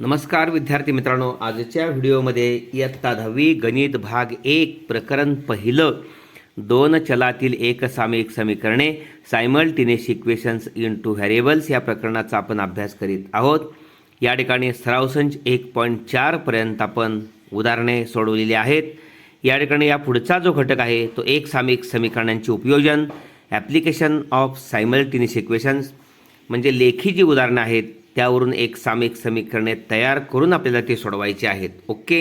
नमस्कार विद्यार्थी मित्रांनो आजच्या व्हिडिओमध्ये इयत्ता दहावी गणित भाग एक प्रकरण पहिलं दोन चलातील एक सामयिक समीकरणे simultaneous equations in two variables या प्रकरणाचा आपण अभ्यास करीत आहोत या ठिकाणी सरावसंच एक पॉईंट चारपर्यंत आपण उदाहरणे सोडवलेली आहेत या ठिकाणी या पुढचा जो घटक आहे तो एक सामयिक समीकरणांचे उपयोजन ॲप्लिकेशन ऑफ सायमल्टिनिस इक्वेशन्स म्हणजे लेखी जी उदाहरणं आहेत त्यावरून एक सामिक समीकरणे तयार करून आपल्याला ते सोडवायचे आहेत ओके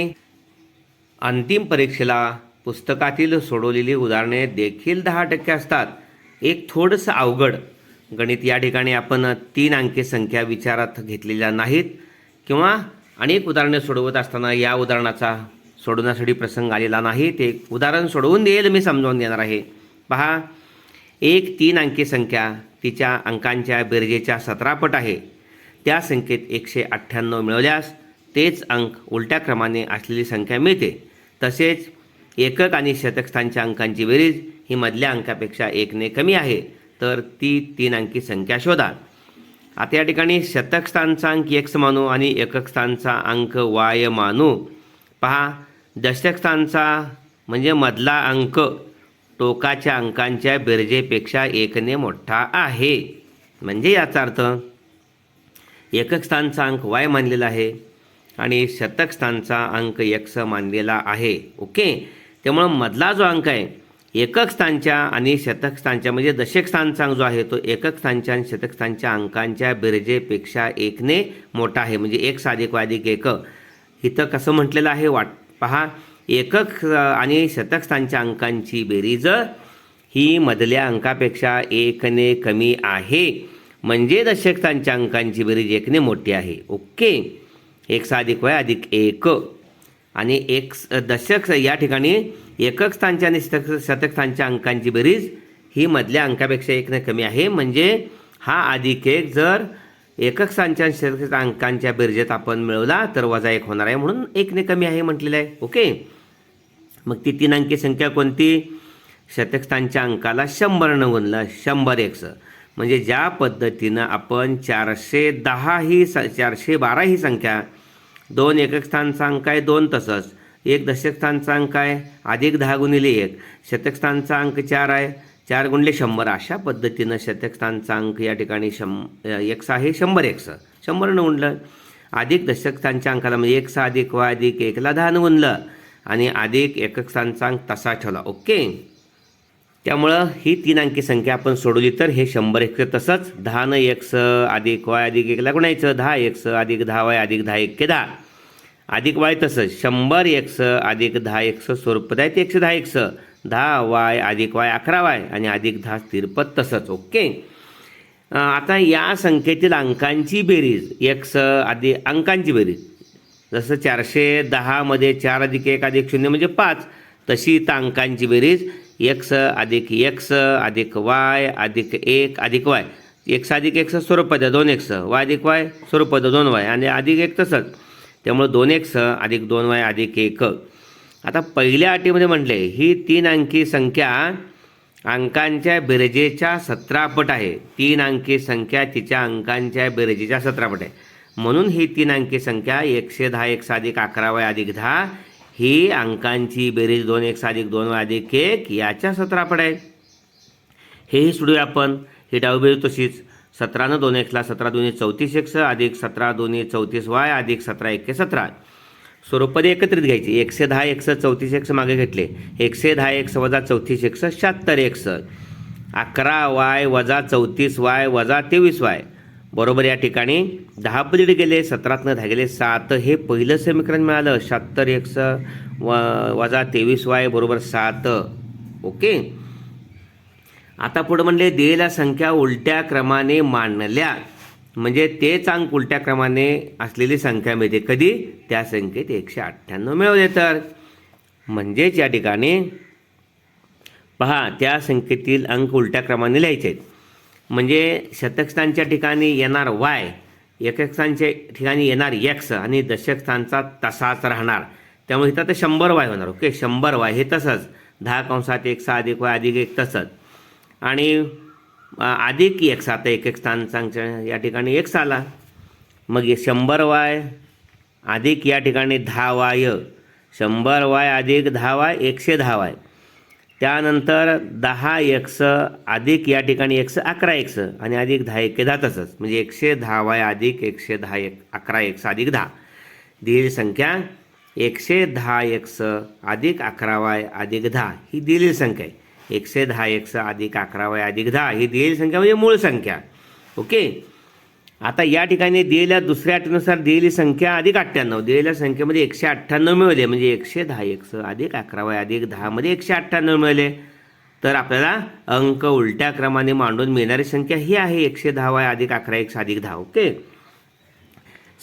अंतिम परीक्षेला पुस्तकातील सोडवलेली उदाहरणे देखील दहा टक्के असतात एक थोडंसं अवघड गणित या ठिकाणी आपण तीन अंकी संख्या विचारात घेतलेल्या नाहीत किंवा अनेक उदाहरणे सोडवत असताना या उदाहरणाचा सोडवण्यासाठी प्रसंग आलेला नाही ते उदाहरण सोडवून देईल मी समजावून देणार आहे पहा एक तीन अंकी संख्या तिच्या अंकांच्या बेरजेच्या सतरापट आहे त्या संख्येत एकशे अठ्ठ्याण्णव मिळवल्यास तेच अंक उलट्या क्रमाने असलेली संख्या मिळते तसेच एकक आणि शतकस्थानच्या अंकांची बेरीज ही मधल्या अंकापेक्षा एकने कमी आहे तर ती तीन अंकी संख्या शोधा आता या ठिकाणी शतकस्थानचा अंक एक्स मानू आणि एककस्थानचा अंक वाय मानू पहा दशकस्थानचा म्हणजे मधला अंक टोकाच्या अंकांच्या बेरजेपेक्षा एकने मोठा आहे म्हणजे याचा अर्थ एकक स्थानचा अंक वाय मानलेला आहे आणि शतक स्थानचा अंक यक्स मानलेला आहे ओके त्यामुळं मधला जो अंक आहे एकक स्थानच्या आणि शतक स्थानच्या म्हणजे दशक स्थानचा जो आहे तो एकक स्थानच्या आणि शतक स्थानच्या अंकांच्या बिरजेपेक्षा एकने मोठा आहे म्हणजे एक साधिक वाधिक एक इथं कसं म्हटलेलं आहे वाट पहा एकक आणि शतक स्थानच्या अंकांची बेरीज ही मधल्या अंकापेक्षा एकने कमी आहे म्हणजे दशक अंकांची बेरीज एकने मोठी आहे ओके एक सहा अधिक वय अधिक एक आणि एक दशक या ठिकाणी एकक स्थानच्या आणि शतक स्थानच्या अंकांची बेरीज ही मधल्या अंकापेक्षा एकने कमी आहे म्हणजे हा अधिक एक जर एकक स्थानच्या शतक अंकांच्या बेरजेत आपण मिळवला तर वजा एक होणार आहे म्हणून एकने कमी आहे म्हटलेलं आहे ओके मग ती तीन अंकी संख्या कोणती शतकस्थानच्या अंकाला शंभरनं गुणलं शंभर एकसं म्हणजे ज्या पद्धतीनं आपण चारशे दहा ही स चारशे बारा ही संख्या दोन एकक स्थानचा अंक आहे दोन तसंच एक दशकस्थानचा अंक आहे अधिक दहा गुणिले एक शतकस्थानचा अंक चार आहे चार गुणले शंभर अशा पद्धतीनं शतकस्थानचा अंक या ठिकाणी शं एक्स आहे शंभर एक्स शंभरनं गुणलं अधिक दशकस्थानच्या अंकाला म्हणजे एक सहा अधिक वा अधिक एकला न गुणलं आणि अधिक एकक स्थानचा अंक तसा ठेवला ओके त्यामुळं ही तीन अंकी संख्या आपण सोडवली तर हे शंभर एक तसंच दहा एक स अधिक वाय अधिक एकला गुणायचं दहा एक स अधिक दहा वाय अधिक दहा एक के दहा अधिक वाय तसंच शंभर एक स अधिक दहा एक स्वरूप आहे ते एकशे दहा एक स दहा वाय अधिक वाय अकरा वाय आणि अधिक दहा तिरपत तसंच ओके आता या संख्येतील अंकांची बेरीज एक स आधी अंकांची बेरीज जसं चारशे दहामध्ये चार अधिक एक अधिक शून्य म्हणजे पाच तशी इथं अंकांची बेरीज एक्स अधिक एक्स अधिक वाय अधिक एक अधिक वाय एक्स अधिक एक्स स्वरूप पद दोन एक्स वाय अधिक वाय स्वरूप दोन वाय आणि अधिक एक तसंच त्यामुळे दोन एक्स अधिक दोन वाय अधिक एक आता पहिल्या अटीमध्ये म्हटले ही तीन अंकी संख्या अंकांच्या बिरजेच्या सतरापट आहे तीन अंकी संख्या तिच्या अंकांच्या बिरजेच्या सतरापट आहे म्हणून ही तीन अंकी संख्या एकशे दहा एक अधिक अकरा वाय अधिक दहा ही अंकांची बेरीज दोन एक साधिक दोन अधिक एक याच्या सतरा आहे हेही सोडूया आपण ही डावबेरीज तशीच सतरानं दोन एकला सतरा दोन्ही चौतीस एक्स अधिक सतरा दोन्ही चौतीस वाय अधिक सतरा एकशे सतरा स्वरूपदे एकत्रित घ्यायची एकशे दहा एकस चौतीस एक्स मागे घेतले एकशे दहा एक्स वजा चौतीस एक्स शहात्तर एक्स अकरा वाय वजा चौतीस वाय वजा तेवीस वाय बरोबर या ठिकाणी दहा पदीड गेले सतरातनं धागेले सात हे पहिलं समीकरण मिळालं शहात्तर एकस व वजा तेवीस वाय बरोबर सात ओके आता पुढे म्हणले दिलेल्या संख्या उलट्या क्रमाने मांडल्या म्हणजे तेच अंक उलट्या क्रमाने असलेली संख्या मिळते कधी त्या संख्येत एकशे अठ्ठ्याण्णव मिळवले तर म्हणजेच या ठिकाणी पहा त्या संख्येतील अंक उलट्या क्रमाने लिहायचे आहेत म्हणजे शतकस्थानच्या ठिकाणी येणार वाय स्थानच्या ठिकाणी येणार एक्स आणि दशकस्थानचा तसाच राहणार त्यामुळे इथं तर शंभर वाय होणार ओके शंभर वाय हे तसंच दहा कंसात एक सहा अधिक वाय अधिक एक तसंच आणि अधिक एक सात एक एक स्थान सांगच्या या ठिकाणी एक आला मग शंभर वाय अधिक या ठिकाणी दहा वाय शंभर वाय अधिक दहा वाय एकशे दहा वाय त्यानंतर दहा एक्स अधिक या ठिकाणी एक्स अकरा एक्स आणि अधिक दहा एक दहा तसंच म्हणजे एकशे दहा वाय अधिक एकशे दहा एक अकरा एक्स अधिक दहा दिलेली संख्या एकशे दहा एक्स अधिक अकरा वाय अधिक दहा ही दिलेली संख्या आहे एकशे दहा एक्स अधिक अकरा वाय अधिक दहा ही दिलेली संख्या म्हणजे मूळ संख्या ओके आता या ठिकाणी दिलेल्या दुसऱ्या अटीनुसार दिलेली संख्या अधिक अठ्ठ्याण्णव दिलेल्या संख्येमध्ये एकशे अठ्ठ्याण्णव मिळवले म्हणजे एकशे दहा स अधिक वय अधिक दहामध्ये एकशे अठ्ठ्याण्णव मिळाले तर आपल्याला अंक उलट्या क्रमाने मांडून मिळणारी संख्या ही आहे एकशे दहा वाय अधिक अकरा एकशे अधिक दहा ओके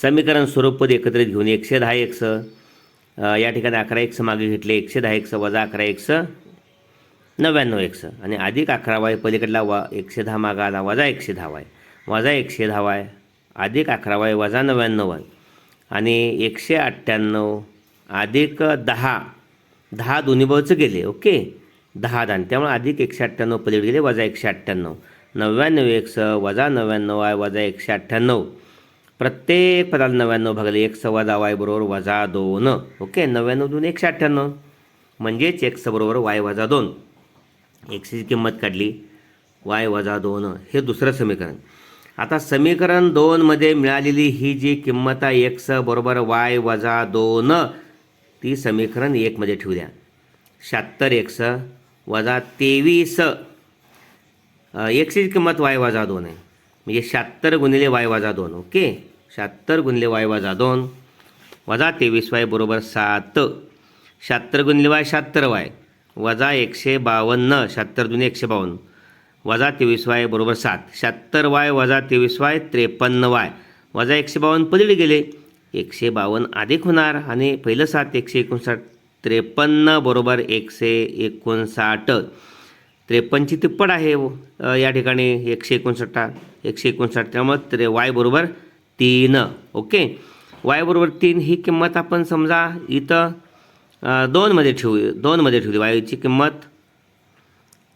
समीकरण पद एकत्रित घेऊन एकशे दहा स या ठिकाणी अकरा स मागे घेतले एकशे दहा एकस वजा अकरा स नव्याण्णव स आणि अधिक अकरा वय पलीकडला वा एकशे दहा मागा आला वजा एकशे दहा वाय वजा एकशे दहावा आहे अधिक अकरावा आहे वजा नव्याण्णव आहे आणि एकशे अठ्ठ्याण्णव अधिक दहा दहा दोन्ही बाजूचं गेले ओके दहा दान त्यामुळे अधिक एकशे अठ्ठ्याण्णव पलीकडे गेले वजा एकशे अठ्ठ्याण्णव नव्याण्णव एक स वजा नव्याण्णव आहे वजा एकशे अठ्ठ्याण्णव प्रत्येक पदाला नव्याण्णव भागले एक वजा वाय बरोबर वजा दोन ओके नव्याण्णव दोन एकशे अठ्ठ्याण्णव म्हणजेच एक स बरोबर वाय वजा दोन एकशेची किंमत काढली वाय वजा दोन हे दुसरं समीकरण आता समीकरण दोनमध्ये मिळालेली ही जी किंमत आहे एक्स बरोबर वाय वजा दोन ती समीकरण एकमध्ये ठेवू द्या शहात्तर एक्स वजा तेवीस एकशेची किंमत वाय वजा दोन आहे म्हणजे शहात्तर गुणिले वाय वजा दोन ओके शहात्तर गुणिले वाय वजा दोन वजा तेवीस वाय बरोबर सात शहात्तर गुणिले वाय शहात्तर वाय वजा एकशे बावन्न शहात्तर दुने एकशे बावन्न वजा तेवीस वाय बरोबर सात शहात्तर वाय वजा तेवीस वाय त्रेपन्न वाय वजा एकशे बावन्न पलीकडे गेले एकशे बावन्न अधिक होणार आणि पहिलं सात एकशे एकोणसाठ त्रेपन्न बरोबर एकशे एकोणसाठ त्रेपन्नची तिप्पट आहे हो, या ठिकाणी एकशे एकोणसाठ एकशे एकोणसाठ त्यामुळे त्रे वाय बरोबर तीन ओके वाय बरोबर तीन ही किंमत आपण समजा इथं दोनमध्ये ठेवू दोनमध्ये ठेवली वायूची किंमत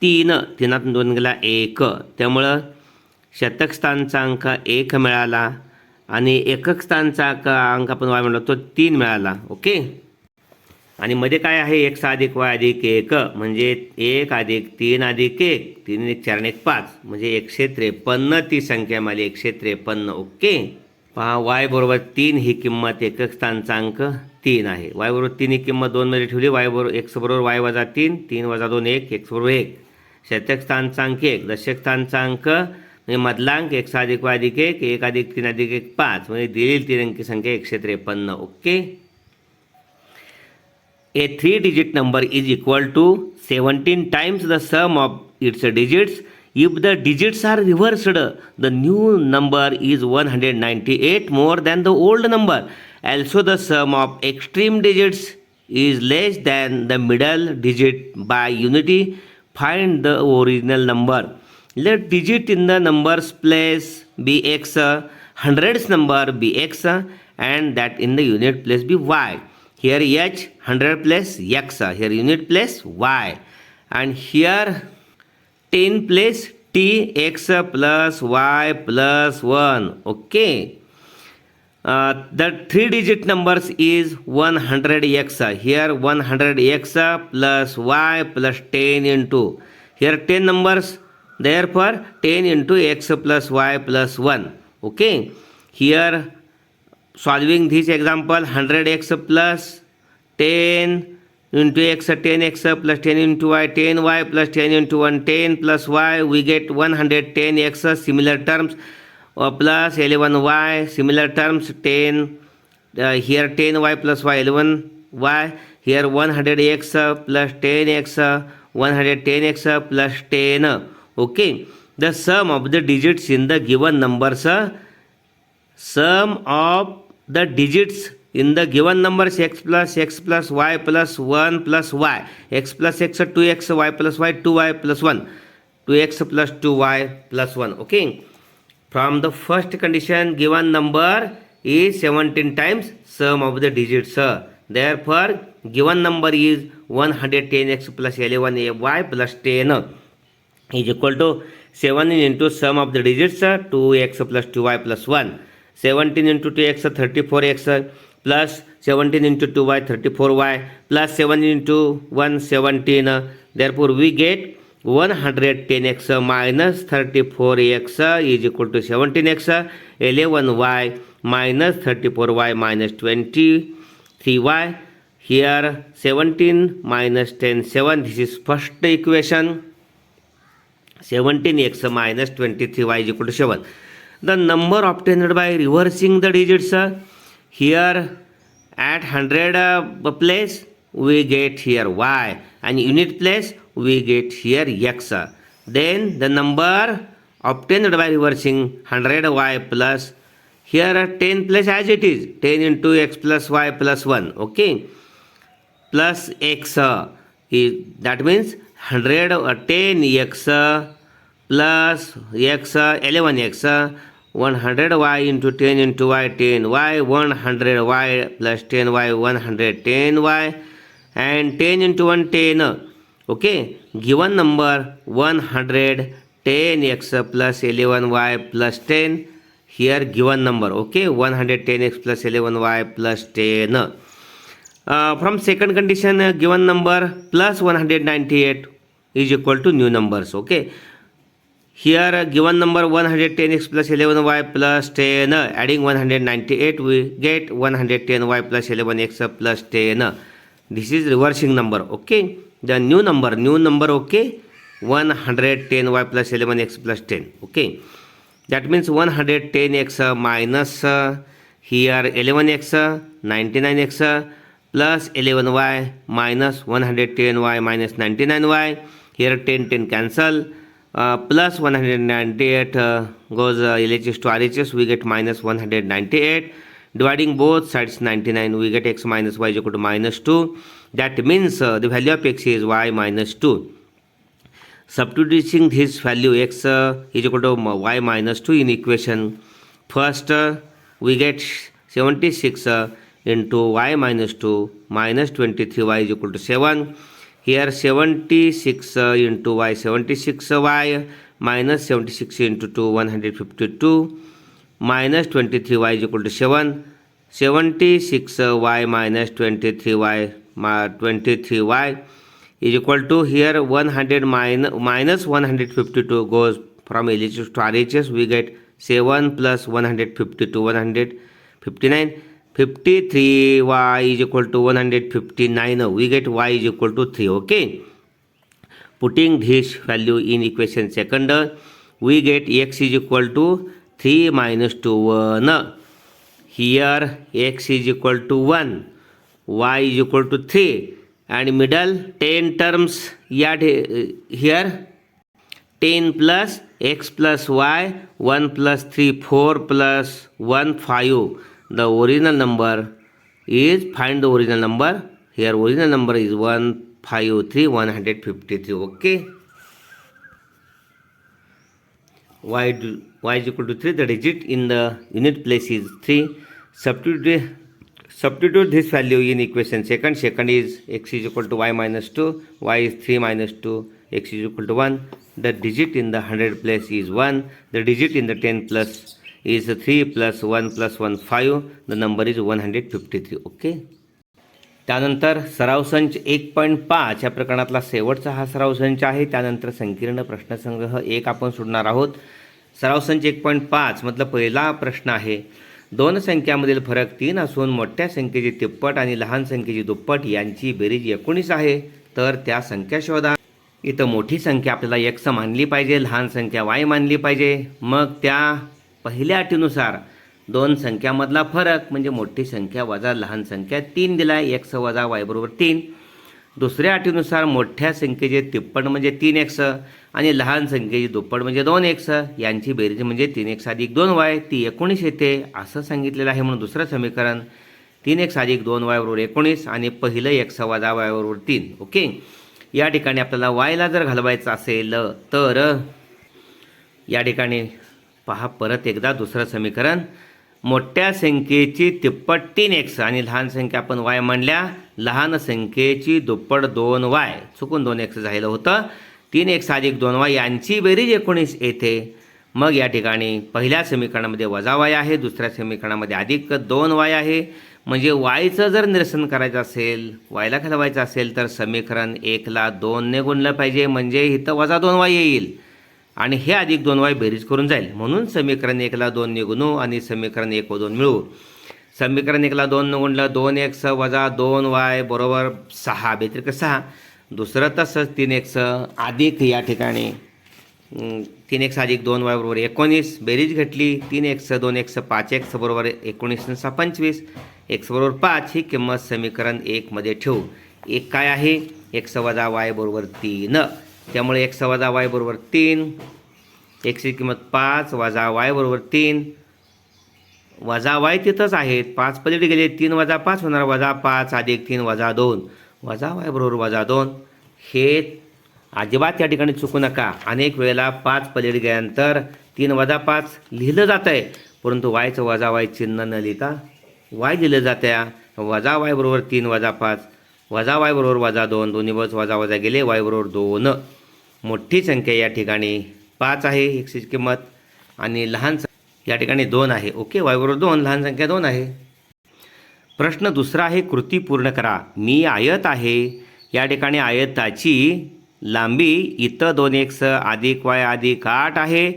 तीन तीनातून दोन गेला एक त्यामुळं शतक स्थानचा अंक एक मिळाला आणि एकक स्थानचा अंक आपण वाय म्हणतो तो तीन मिळाला ओके आणि मध्ये काय आहे एक सहा अधिक वाय अधिक एक म्हणजे एक अधिक तीन अधिक एक तीन एक चार एक पाच म्हणजे एकशे त्रेपन्न ती संख्या मिळाली एकशे त्रेपन्न ओके पहा वाय बरोबर तीन ही किंमत एकक स्थानचा अंक तीन आहे वाय बरोबर तीन ही किंमत दोनमध्ये ठेवली वाय बरोबर एक्स बरोबर वाय वजा तीन तीन वजा दोन एक एक्स बरोबर एक शतकस्थानचा अंक एक दशक दशकस्थानचा अंक म्हणजे मधला एक साधिक अधिक एक एक अधिक तीन अधिक एक पाच म्हणजे दिलेली तीन अंकी संख्या एकशे त्रेपन्न okay a three digit number is equal to seventeen times the sum of its digits if the digits are reversed the new number is one hundred ninety eight more than the old number also the sum of extreme digits is less than the middle digit by unity find the original number. Let digit in the numbers place be x, hundreds number be x and that in the unit place be y. Here h, 100 place x, here unit place y. And here 10 place t x plus y plus 1. Okay. Uh, the three digit numbers is 100x here 100x plus y plus 10 into here 10 numbers therefore 10 into x plus y plus 1 okay here solving this example 100x plus 10 into x 10x plus 10 into y 10y plus 10 into 1 10 plus y we get 110x similar terms Plus y similar terms 10, uh, here 10y plus y, L1y, here 100x plus y 11 y here 110x plus 10. Okay, the sum of the digits in the given numbers, uh, sum of the digits in the given numbers x plus x plus y plus 1 plus y, x plus x 2x, y plus y 2y plus 1, 2x plus 2y plus 1. Okay. From the first condition given number is 17 times sum of the digits. Therefore, given number is 110x plus 11y plus 10 is equal to 7 into sum of the digits 2x plus 2y plus 1. 17 into 2x 34x plus 17 into 2y 34y plus plus seventeen into 1 17. Therefore, we get 110x minus 34x is equal to 17x. 11y minus 34y minus 23y. Here 17 minus 10, 7. This is first equation. 17x minus 23y is equal to 7. The number obtained by reversing the digits. Here at 100 uh, place we get here y, and unit place we get here x. Then the number obtained by reversing 100y plus here 10 plus as it is 10 into x plus y plus 1 okay plus x is that means 100 or uh, 10x plus x 11x 100y into 10 into y 10y 100y plus 10y 110y and 10 into 1 10 okay given number one hundred ten x plus 11 y plus 10 here given number okay 110 x plus 11 y plus 10 uh, from second condition uh, given number plus 198 is equal to new numbers okay here uh, given number 110x plus 11y plus 10 uh, adding 198 we get 110y plus 11x plus 10 uh, this is reversing number okay the new number new number okay 110 y plus 11x plus 10 okay that means 110x uh, minus uh, here 11x 99x uh, plus 11y minus 110y minus 99y here 10 10 cancel uh, plus 198 uh, goes uh, LHS to RHS we get minus 198 dividing both sides 99 we get x minus y is equal to minus 2 that means uh, the value of x is y minus 2 substituting this value x uh, is equal to y minus 2 in equation first uh, we get 76 uh, into y minus 2 minus 23y is equal to 7 here 76 uh, into y 76y uh, minus 76 into 2 152 minus 23y is equal to 7 76y uh, minus 23y 23y is equal to here 100 minus, minus 152 goes from LHS to RHS we get 7 plus 152 159 53y is equal to 159 we get y is equal to 3 okay putting this value in equation second we get x is equal to 3 minus 2 1 here x is equal to 1 y is equal to 3 and middle 10 terms yet uh, here 10 plus x plus y 1 plus 3 4 plus 1 5 the original number is find the original number here original number is 153 153 okay y, y is equal to 3 the digit in the unit place is 3 substitute substitute this value in equation second second is x is equal to y minus 2 y is 3 minus 2 x is equal to 1 the digit in the 100 place is 1 the digit in the 10 plus is 3 plus 1 plus 1 5 the number is 153 okay? त्यानंतर सराव संच एक point पाच या प्रकरणातला शेवटचा हा सराव संच आहे त्यानंतर संकीर्ण प्रश्नसंग्रह एक आपण सोडणार आहोत सराव संच एक पॉईंट मधला पहिला प्रश्न आहे दोन संख्यामधील फरक तीन असून मोठ्या संख्येची तिप्पट आणि लहान संख्येची दुप्पट यांची बेरीज एकोणीस आहे तर त्या संख्या शोधा इथं मोठी संख्या आपल्याला एक्स मानली पाहिजे लहान संख्या वाय मानली पाहिजे मग त्या पहिल्या अटीनुसार दोन संख्यामधला फरक म्हणजे मोठी संख्या वजा लहान संख्या तीन दिला आहे एक्स वजा वाय बरोबर तीन दुसऱ्या अटीनुसार मोठ्या संख्येचे तिप्पण म्हणजे तीन एक्स आणि लहान संख्येची दुप्पट म्हणजे दोन एक्स यांची बेरीज म्हणजे तीन एक्स अधिक दोन वाय ती एकोणीस येते असं सांगितलेलं आहे म्हणून दुसरं समीकरण तीन एक्स अधिक दोन वायबरोबर एकोणीस आणि पहिलं एक्स वाजा वायबरोबर तीन ओके या ठिकाणी आपल्याला वायला जर घालवायचं असेल तर या ठिकाणी पहा परत एकदा दुसरं समीकरण मोठ्या संख्येची तिप्पट तीन एक्स आणि लहान संख्या आपण वाय म्हणल्या लहान संख्येची दुप्पट दोन वाय चुकून दोन एक्स झालेलं होतं तीन एक्स अधिक दोन वाय यांची बेरीज एकोणीस येते मग या ठिकाणी पहिल्या समीकरणामध्ये वजा वाय आहे दुसऱ्या समीकरणामध्ये अधिक दोन वाय आहे म्हणजे वायचं जर निरसन करायचं असेल वायला घालवायचं असेल तर समीकरण एकला दोनने गुणलं पाहिजे म्हणजे इथं वजा दोन वाय येईल आणि हे अधिक दोन वाय बेरीज करून जाईल म्हणून समीकरण एकला दोन निघून आणि समीकरण एक व दोन मिळू समीकरण एकला दोन गुणला दोन एक स वजा दोन वाय बरोबर सहा व्यतिरिक्त सहा दुसरं तसंच तीन एक स अधिक या ठिकाणी तीन एक स अधिक दोन वाय बरोबर एकोणीस बेरीज घेतली तीन एक स दोन एक स पाच एक स बरोबर एकोणीस सहा पंचवीस स बरोबर पाच ही किंमत समीकरण एकमध्ये ठेवू एक काय आहे एक स वजा वाय बरोबर तीन त्यामुळे एक्स वजा वाय बरोबर तीन एक्सची किंमत पाच वजा वाय बरोबर तीन वजा वाय तिथंच आहेत पाच पलीकडे गेले तीन वजा पाच होणार वजा पाच अधिक तीन वजा दोन वजा वाय बरोबर वजा दोन हे अजिबात त्या ठिकाणी चुकू नका अनेक वेळेला पाच पलीड गेल्यानंतर तीन वजा पाच लिहिलं जातं आहे परंतु वायचं वजा वाय चिन्ह न लिहिता वाय दिलं आहे वजा वाय बरोबर तीन वजा पाच वजा वाय बरोबर वजा दोन दोन्ही बस वजा वजा गेले वाय बरोबर दोन मोठी संख्या या ठिकाणी पाच आहे एक्सची किंमत आणि लहान या ठिकाणी दोन आहे ओके बरोबर दोन लहान संख्या दोन आहे प्रश्न दुसरा आहे कृती पूर्ण करा मी आयत आहे या ठिकाणी आयताची लांबी इथं दोन एक्स अधिक वाय अधिक आठ आहे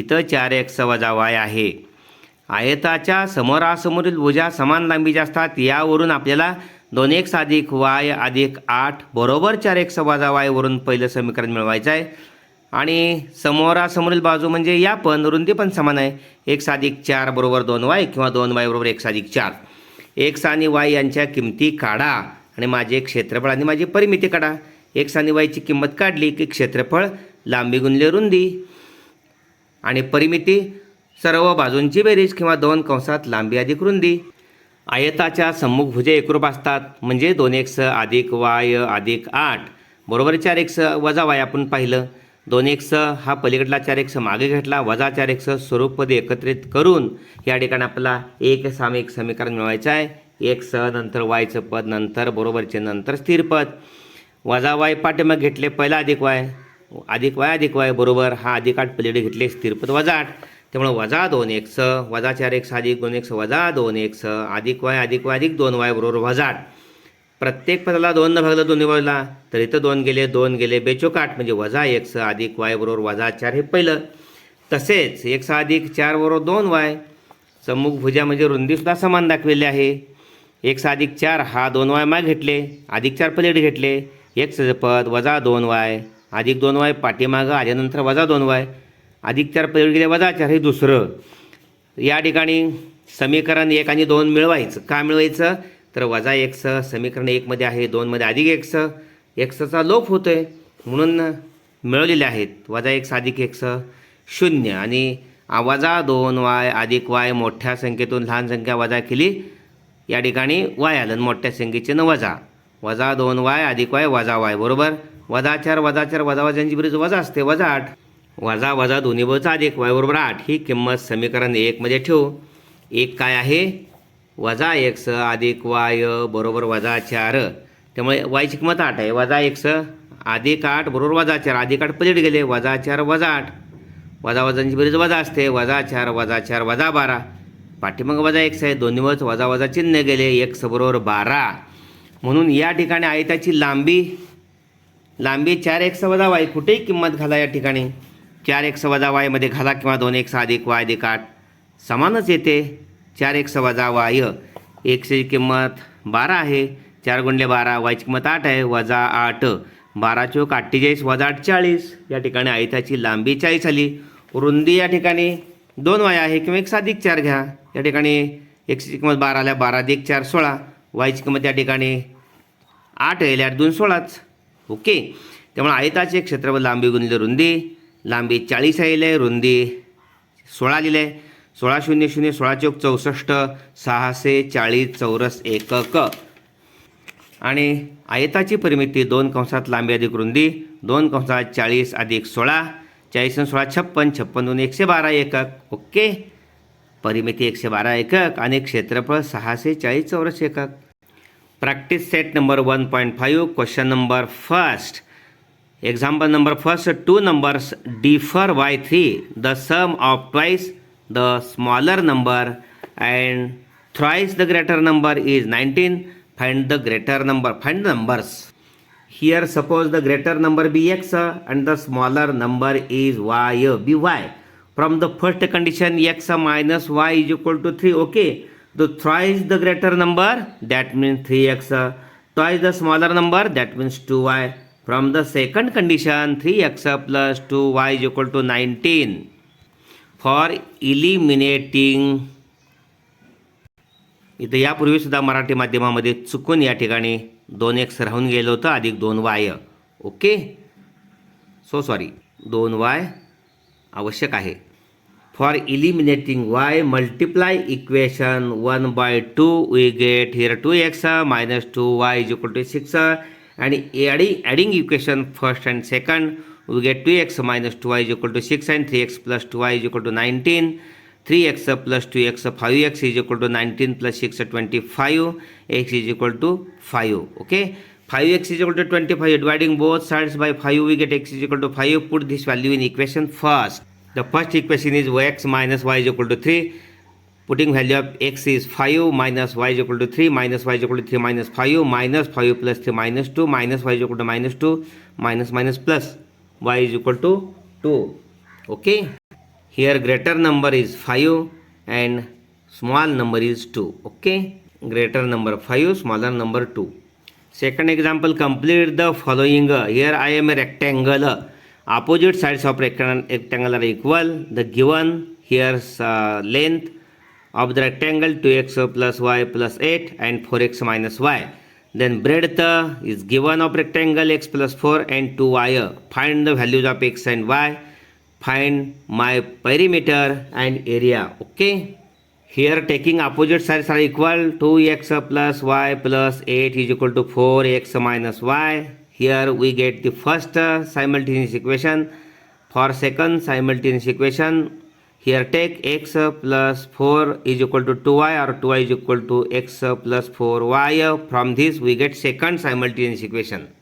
इथं चार एक्स वजा वाय आहे आयताच्या समोरासमोरील भुजा समान लांबीच्या असतात यावरून आपल्याला दोन एक्स अधिक वाय अधिक आठ बरोबर चार एक्स वजा वायवरून पहिलं समीकरण मिळवायचं आहे आणि समोरासमोरील बाजू म्हणजे या पण रुंदी पण समान आहे एक्स अधिक चार बरोबर दोन वाय किंवा दोन वाय बरोबर एक्स अधिक चार एक्स आणि वाय यांच्या किमती काढा आणि माझे क्षेत्रफळ आणि माझी परिमिती काढा एक्स आणि वायची किंमत काढली की क्षेत्रफळ लांबी गुणले रुंदी आणि परिमिती सर्व बाजूंची बेरीज किंवा दोन कंसात लांबी अधिक रुंदी आयताच्या सम्मुख भुजे एकरूप असतात म्हणजे दोन स अधिक वाय अधिक आठ बरोबर चार एक्स वजा वाय आपण पाहिलं दोन स हा पलीकडला चार स मागे घेतला वजा चार स स्वरूपपदे एकत्रित करून या ठिकाणी आपला एक सामिक समीकरण मिळवायचं आहे एक स नंतर वायचं पद नंतर बरोबरचे नंतर स्थिर पद वजा वाय घेतले पहिला अधिक वाय अधिक वाय अधिक वाय बरोबर हा अधिक आठ पलीकडे घेतले स्थिरपद वजा आठ त्यामुळे वजा दोन एक स वजा चार एक साधिक अधिक दोन एक स वजा दोन एक स अधिक वाय अधिक वाय अधिक दोन वाय बरोबर वजाट प्रत्येक पदाला दोन न भागलं दोन्ही बाजूला तर इथं दोन गेले दोन गेले बेचोकाट म्हणजे वजा एक स अधिक वाय बरोबर वजा चार हे पहिलं तसेच एक स अधिक चार बरोबर दोन वाय चमुख भुजा म्हणजे रुंदीसुद्धा समान दाखवलेले आहे एक सहा अधिक चार हा दोन वाय माग घेतले अधिक चार पलीकडे घेतले एक पद वजा दोन वाय अधिक दोन वाय पाठीमागं आल्यानंतर वजा दोन वाय अधिक चार पहिले गेले वजा चार हे दुसरं या ठिकाणी समीकरण एक आणि दोन मिळवायचं का मिळवायचं तर वजा स समीकरण एकमध्ये आहे दोनमध्ये अधिक एक सचा लोप होतो आहे म्हणून मिळवलेले आहेत वजा स अधिक स शून्य आणि वजा दोन वाय अधिक वाय मोठ्या संख्येतून लहान संख्या वजा केली या ठिकाणी वाय आलं मोठ्या संख्येचे न वजा वजा दोन वाय अधिक वाय वजा वाय बरोबर वजा चार वजा चार वजा वजांची ब्रिज वजा असते वजा आठ वजा वजा दोन्ही बरोबर अधिक वाय बरोबर आठ ही किंमत समीकरण एकमध्ये ठेवू एक काय आहे वजा एक्स अधिक वाय बरोबर वजा चार त्यामुळे वायची किंमत आठ आहे वजा एक्स अधिक आठ बरोबर वजा चार अधिक आठ पलीट गेले वजा चार वजा आठ वजा वजांची बरीच वजा असते वजा चार वजा चार वजा बारा पाठीमाग वजा एक्स आहे दोन्ही वज वजा वजा चिन्ह गेले एक्स बरोबर बारा म्हणून या ठिकाणी आहे त्याची लांबी लांबी चार एक्स वजा वाय कुठेही किंमत घाला या ठिकाणी चार एक वजा वायमध्ये घाला किंवा दोन एक अधिक वाय अधिक आठ समानच येते चार एक वजा वाय एक्सची किंमत बारा आहे चार गुणले बारा वायची किंमत आठ आहे वजा आठ बारा चोक अठ्ठेचाळीस वजा अठ्ठेचाळीस या ठिकाणी आयताची लांबी चाळीस आली रुंदी या ठिकाणी दोन वाय आहे किंवा एक साधिक चार घ्या या ठिकाणी एकशेची किंमत बारा आल्या बारा अधिक चार सोळा वायची किंमत या ठिकाणी आठ आहे आठ दोन सोळाच ओके त्यामुळे आयताचे क्षेत्रफळ लांबी गुणले रुंदी लांबी चाळीस आहे रुंदी सोळा लिहिले सोळा शून्य शून्य सोळा चौक चौसष्ट सहाशे चाळीस चौरस एकक आणि आयताची परिमिती दोन कंसात लांबी अधिक रुंदी दोन कंसात चाळीस अधिक सोळा चाळीस सोळा छप्पन छप्पन दोन एकशे बारा एकक ओके परिमिती एकशे बारा एकक आणि क्षेत्रफळ सहाशे चाळीस चौरस एकक practice set number one point five question number first Example number first, two numbers differ by 3. The sum of twice the smaller number and thrice the greater number is 19. Find the greater number. Find the numbers. Here suppose the greater number be x uh, and the smaller number is y. Uh, be y. From the first condition x uh, minus y is equal to 3. Okay. The thrice the greater number that means 3x. Twice the smaller number that means 2y. From the second condition three x plus two y is equal to nineteen for eliminating इथं यापूर्वीसुद्धा मराठी माध्यमामध्ये चुकून या ठिकाणी दोन x राहून गेलं होतं अधिक दोन वाय ओके सो सॉरी दोन वाय आवश्यक आहे for eliminating y multiply equation one by two we get here two x minus two y is equal to six and adding, adding equation first and second we get 2x minus 2y is equal to 6 and 3x plus 2y is equal to 19 3x plus 2x 5x is equal to 19 plus 6 25 x is equal to 5 okay 5x is equal to 25 dividing both sides by 5 we get x is equal to 5 put this value in equation first the first equation is x minus y is equal to 3 putting value of x is 5 minus y is equal to 3 minus y is equal to 3 minus 5 minus 5 plus 3 minus 2 minus y is equal to minus 2 minus minus plus y is equal to 2 okay here greater number is 5 and small number is 2 okay greater number 5 smaller number 2 second example complete the following here i am a rectangle opposite sides of rectangle are equal the given here's uh, length of the rectangle 2x plus y plus 8 and 4x minus y. Then breadth is given of rectangle x plus 4 and 2y. Find the values of x and y. Find my perimeter and area. Okay. Here taking opposite sides are equal 2x plus y plus 8 is equal to 4x minus y. Here we get the first simultaneous equation. For second simultaneous equation here take x plus 4 is equal to 2y or 2y is equal to x plus 4y. From this we get second simultaneous equation.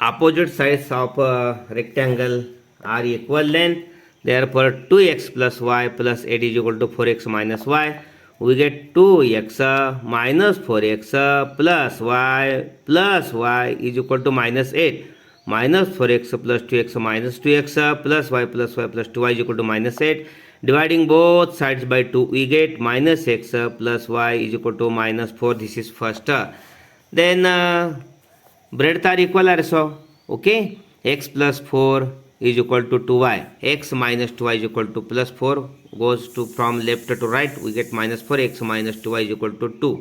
Opposite sides of a uh, rectangle are equal length. Therefore 2x plus y plus 8 is equal to 4x minus y. We get 2x uh, minus 4x uh, plus y plus y is equal to minus 8. Minus 4x plus 2x minus 2x plus y plus y plus 2y is equal to minus 8 dividing both sides by 2 we get minus x uh, plus y is equal to minus 4 this is first uh. then uh, breadth are equal also okay x plus 4 is equal to 2y x minus 2y is equal to plus 4 goes to from left to right we get minus 4 x minus 2y is equal to 2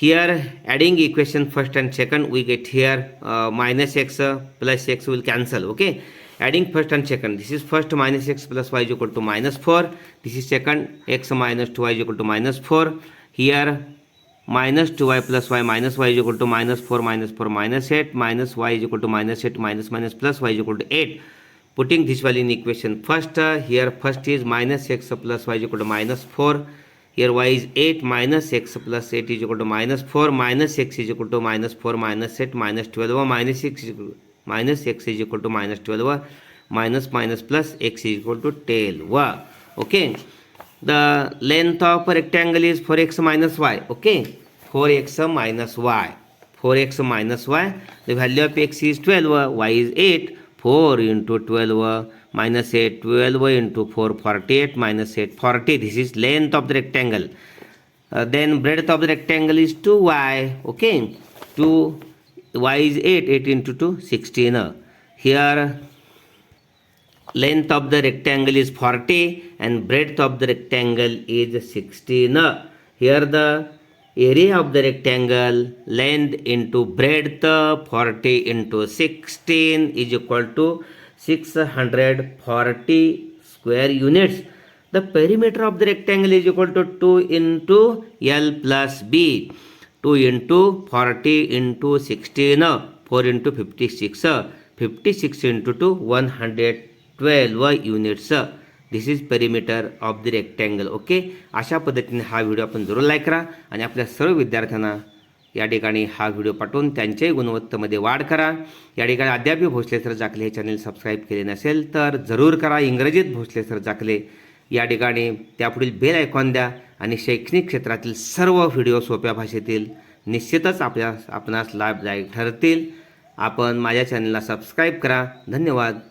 here adding equation first and second we get here uh, minus x uh, plus x will cancel okay adding first and second this is first minus x plus y is equal to minus 4 this is second x minus 2y is equal to minus 4 here minus 2y plus y minus y is equal to minus 4 minus 4 minus 8 minus y is equal to minus 8 minus minus plus y is equal to 8 putting this value in equation first uh, here first is minus x plus y is equal to minus 4 here y is 8 minus x plus 8 is equal to minus 4 minus x is equal to minus 4 minus 8 minus 12 or minus 6 is equal to minus x is equal to minus 12 minus minus plus x is equal to 12 okay the length of a rectangle is 4x minus y okay 4x minus y 4x minus y the value of x is 12 y is 8 4 into 12 minus 8 12 into 4 48 minus 8 this is length of the rectangle uh, then breadth of the rectangle is 2y okay 2 y is 8, 8 into 2, 16. Here, length of the rectangle is 40 and breadth of the rectangle is 16. Here, the area of the rectangle, length into breadth, 40 into 16 is equal to 640 square units. The perimeter of the rectangle is equal to 2 into L plus B. Two into forty into sixteen four into fifty six fifty six into two one hundred twelve units this is perimeter of the rectangle okay अशा पद्धतीने हा video आपण जरूर like करा आणि आपल्या सर्व विद्यार्थ्यांना या ठिकाणी हा व्हिडिओ पाठवून त्यांच्याही गुणवत्तेमध्ये वाढ करा या ठिकाणी अध्यापी भोसले सर जाकले हे चॅनल सबस्क्राईब केले नसेल तर जरूर करा इंग्रजीत भोसले सर जाकले या ठिकाणी त्यापुढील बेल आयकॉन द्या आणि शैक्षणिक क्षेत्रातील सर्व व्हिडिओ सोप्या भाषेतील निश्चितच आपल्या आपणास लाभदायक ठरतील आपण माझ्या चॅनलला सबस्क्राईब करा धन्यवाद